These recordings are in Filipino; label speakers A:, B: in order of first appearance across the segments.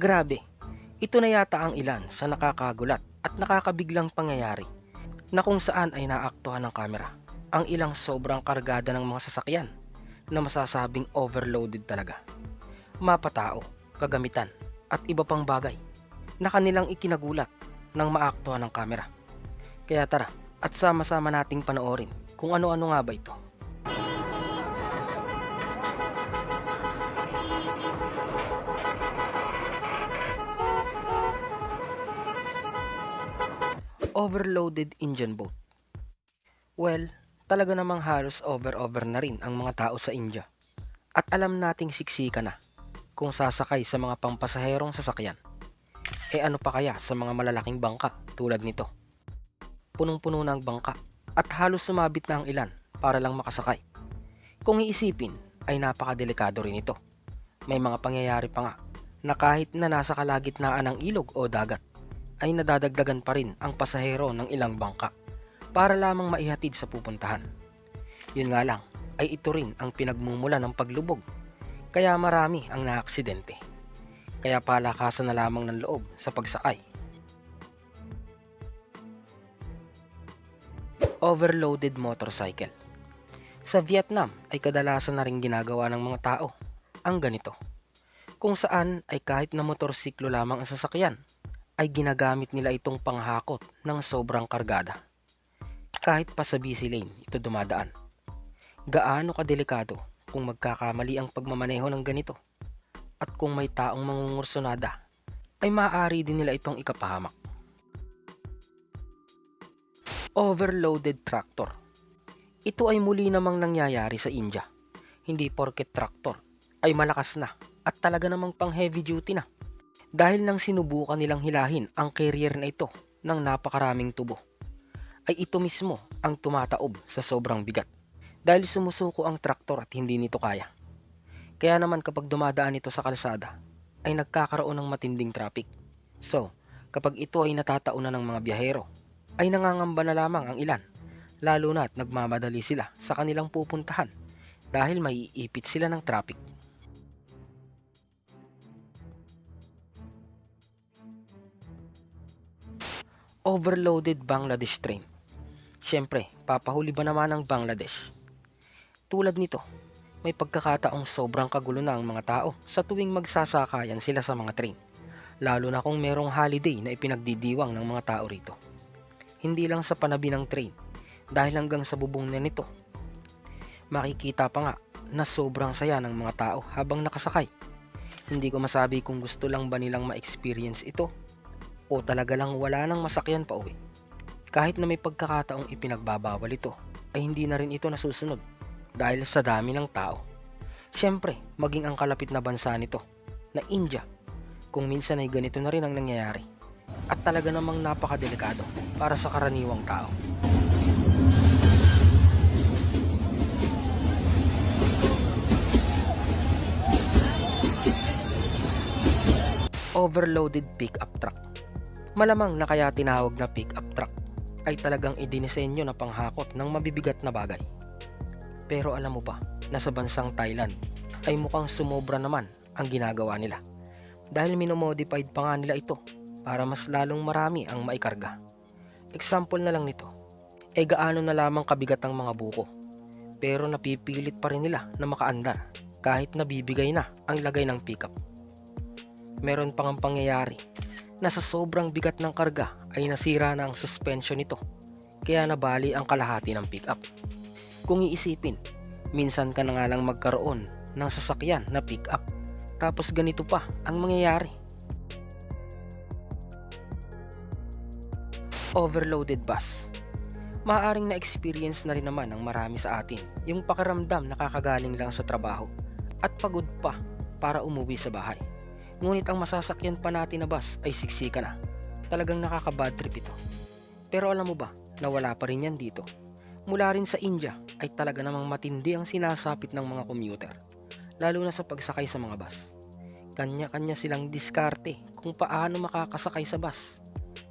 A: Grabe, ito na yata ang ilan sa nakakagulat at nakakabiglang pangyayari na kung saan ay naaktuhan ng kamera ang ilang sobrang kargada ng mga sasakyan na masasabing overloaded talaga. Mapatao, kagamitan at iba pang bagay na kanilang ikinagulat ng maaktuhan ng kamera. Kaya tara at sama-sama nating panoorin kung ano-ano nga ba ito. Overloaded engine boat. Well, talaga namang halos over-over na rin ang mga tao sa India. At alam nating siksika na kung sasakay sa mga pampasaherong sasakyan. E ano pa kaya sa mga malalaking bangka tulad nito? Punong-puno na ang bangka at halos sumabit na ang ilan para lang makasakay. Kung iisipin ay napakadelikado rin ito. May mga pangyayari pa nga na kahit na nasa kalagitnaan ng ilog o dagat ay nadadagdagan pa rin ang pasahero ng ilang bangka para lamang maihatid sa pupuntahan. Yun nga lang, ay ito rin ang pinagmumula ng paglubog. Kaya marami ang naaksidente. Kaya palakasan na lamang ng loob sa pagsakay. Overloaded motorcycle. Sa Vietnam ay kadalasan na rin ginagawa ng mga tao ang ganito. Kung saan ay kahit na motorsiklo lamang ang sasakyan, ay ginagamit nila itong panghakot ng sobrang kargada. Kahit pa sa busy lane ito dumadaan. Gaano kadelikado kung magkakamali ang pagmamaneho ng ganito. At kung may taong mangungursunada, ay maaari din nila itong ikapahamak. Overloaded tractor. Ito ay muli namang nangyayari sa India. Hindi porket tractor ay malakas na at talaga namang pang heavy duty na dahil nang sinubukan nilang hilahin ang carrier na ito ng napakaraming tubo, ay ito mismo ang tumataob sa sobrang bigat dahil sumusuko ang traktor at hindi nito kaya. Kaya naman kapag dumadaan ito sa kalsada, ay nagkakaroon ng matinding traffic. So, kapag ito ay natataunan ng mga biyahero, ay nangangamba na lamang ang ilan, lalo na at nagmamadali sila sa kanilang pupuntahan dahil may iipit sila ng traffic. Overloaded Bangladesh train. Siyempre, papahuli ba naman ang Bangladesh? Tulad nito, may pagkakataong sobrang kagulo na ang mga tao sa tuwing magsasakayan sila sa mga train, lalo na kung merong holiday na ipinagdidiwang ng mga tao rito. Hindi lang sa panabi ng train, dahil hanggang sa bubong na nito. Makikita pa nga na sobrang saya ng mga tao habang nakasakay. Hindi ko masabi kung gusto lang ba nilang ma-experience ito o talaga lang wala nang masakyan pa uwi. Kahit na may pagkakataong ipinagbabawal ito, ay hindi na rin ito nasusunod dahil sa dami ng tao. Siyempre, maging ang kalapit na bansa nito, na India, kung minsan ay ganito na rin ang nangyayari. At talaga namang napakadelikado para sa karaniwang tao. Overloaded pickup truck. Malamang na kaya tinawag na pickup truck ay talagang idinisenyo na panghakot ng mabibigat na bagay. Pero alam mo ba na sa bansang Thailand ay mukhang sumobra naman ang ginagawa nila. Dahil minomodified pa nga nila ito para mas lalong marami ang maikarga. Example na lang nito, e gaano na lamang kabigat ang mga buko. Pero napipilit pa rin nila na makaandar kahit nabibigay na ang lagay ng pickup. Meron pang ang pangyayari na sa sobrang bigat ng karga ay nasira na ang suspension nito kaya nabali ang kalahati ng pickup. Kung iisipin, minsan ka na nga lang magkaroon ng sasakyan na pickup tapos ganito pa ang mangyayari. Overloaded bus. Maaaring na-experience na rin naman ng marami sa atin yung pakiramdam nakakagaling lang sa trabaho at pagod pa para umuwi sa bahay. Ngunit ang masasakyan pa natin na bus ay siksika na. Talagang nakaka-bad trip ito. Pero alam mo ba na wala pa rin yan dito? Mula rin sa India ay talaga namang matindi ang sinasapit ng mga commuter. Lalo na sa pagsakay sa mga bus. Kanya-kanya silang diskarte kung paano makakasakay sa bus.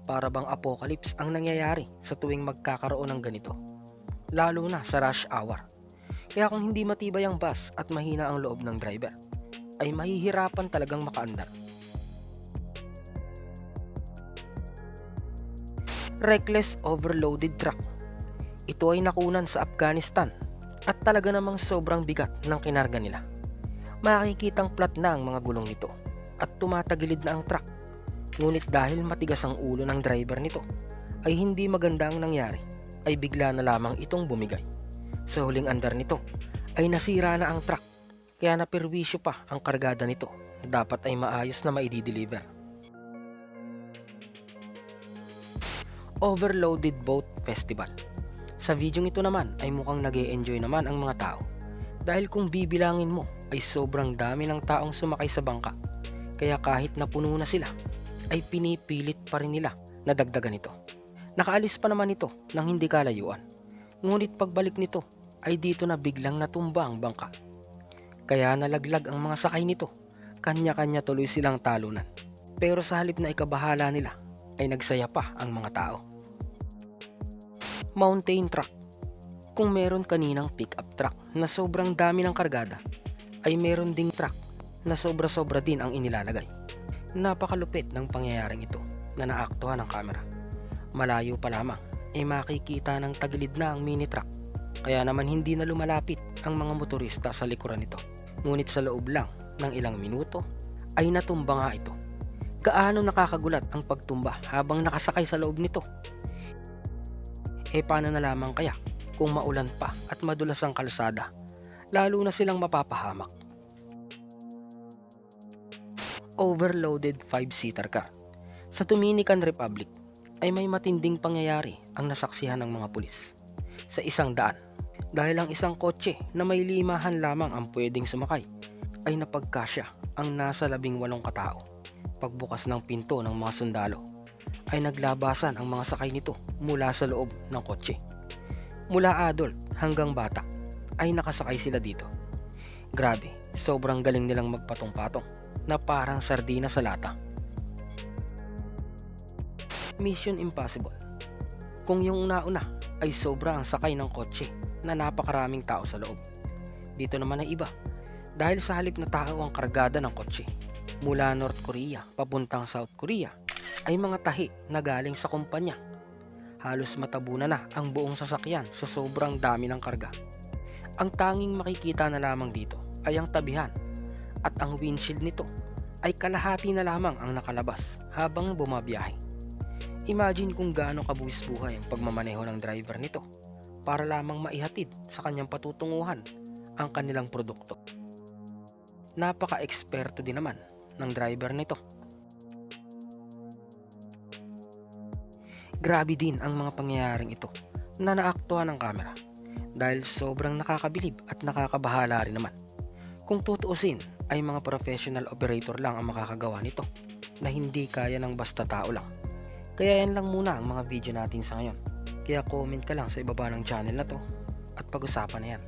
A: Para bang apocalypse ang nangyayari sa tuwing magkakaroon ng ganito. Lalo na sa rush hour. Kaya kung hindi matibay ang bus at mahina ang loob ng driver, ay mahihirapan talagang makaandar. Reckless Overloaded Truck Ito ay nakunan sa Afghanistan at talaga namang sobrang bigat ng kinarga nila. Makikitang flat na ang mga gulong nito at tumatagilid na ang truck. Ngunit dahil matigas ang ulo ng driver nito, ay hindi maganda ang nangyari ay bigla na lamang itong bumigay. Sa huling andar nito, ay nasira na ang truck kaya naperwisyo pa ang kargada nito na dapat ay maayos na maidi-deliver. Overloaded Boat Festival Sa video ito naman ay mukhang nag enjoy naman ang mga tao dahil kung bibilangin mo ay sobrang dami ng taong sumakay sa bangka kaya kahit napuno na sila ay pinipilit pa rin nila na dagdagan ito. Nakaalis pa naman ito ng hindi kalayuan ngunit pagbalik nito ay dito na biglang natumba ang bangka. Kaya nalaglag ang mga sakay nito, kanya-kanya tuloy silang talunan. Pero sa halip na ikabahala nila ay nagsaya pa ang mga tao. Mountain truck. Kung meron kaninang pickup truck na sobrang dami ng kargada, ay meron ding truck na sobra-sobra din ang inilalagay. Napakalupit ng pangyayaring ito na naaktuhan ng kamera. Malayo pa lamang ay makikita ng tagilid na ang mini truck kaya naman hindi na lumalapit ang mga motorista sa likuran nito. Ngunit sa loob lang ng ilang minuto ay natumba nga ito. Gaano nakakagulat ang pagtumba habang nakasakay sa loob nito? E paano na lamang kaya kung maulan pa at madulas ang kalsada? Lalo na silang mapapahamak. Overloaded 5-seater car. Sa Dominican Republic ay may matinding pangyayari ang nasaksihan ng mga pulis. Sa isang daan, dahil ang isang kotse na may limahan lamang ang pwedeng sumakay ay napagkasya ang nasa labing walong katao. Pagbukas ng pinto ng mga sundalo ay naglabasan ang mga sakay nito mula sa loob ng kotse. Mula adult hanggang bata ay nakasakay sila dito. Grabe, sobrang galing nilang magpatong-patong na parang sardina sa lata. Mission Impossible Kung yung nauna ay sobra ang sakay ng kotse na napakaraming tao sa loob. Dito naman ay iba dahil sa halip na tao ang kargada ng kotse mula North Korea papuntang South Korea ay mga tahi na galing sa kumpanya. Halos matabunan na ang buong sasakyan sa sobrang dami ng karga. Ang tanging makikita na lamang dito ay ang tabihan at ang windshield nito ay kalahati na lamang ang nakalabas habang bumabiyahe. Imagine kung gaano kabuwis buhay ang pagmamaneho ng driver nito para lamang maihatid sa kanyang patutunguhan ang kanilang produkto. Napaka-eksperto din naman ng driver nito. Grabe din ang mga pangyayaring ito na naaktuhan ng kamera dahil sobrang nakakabilib at nakakabahala rin naman. Kung tutuusin ay mga professional operator lang ang makakagawa nito na hindi kaya ng basta tao lang. Kaya yan lang muna ang mga video natin sa ngayon. Kaya comment ka lang sa ibaba ng channel na to at pag-usapan na yan.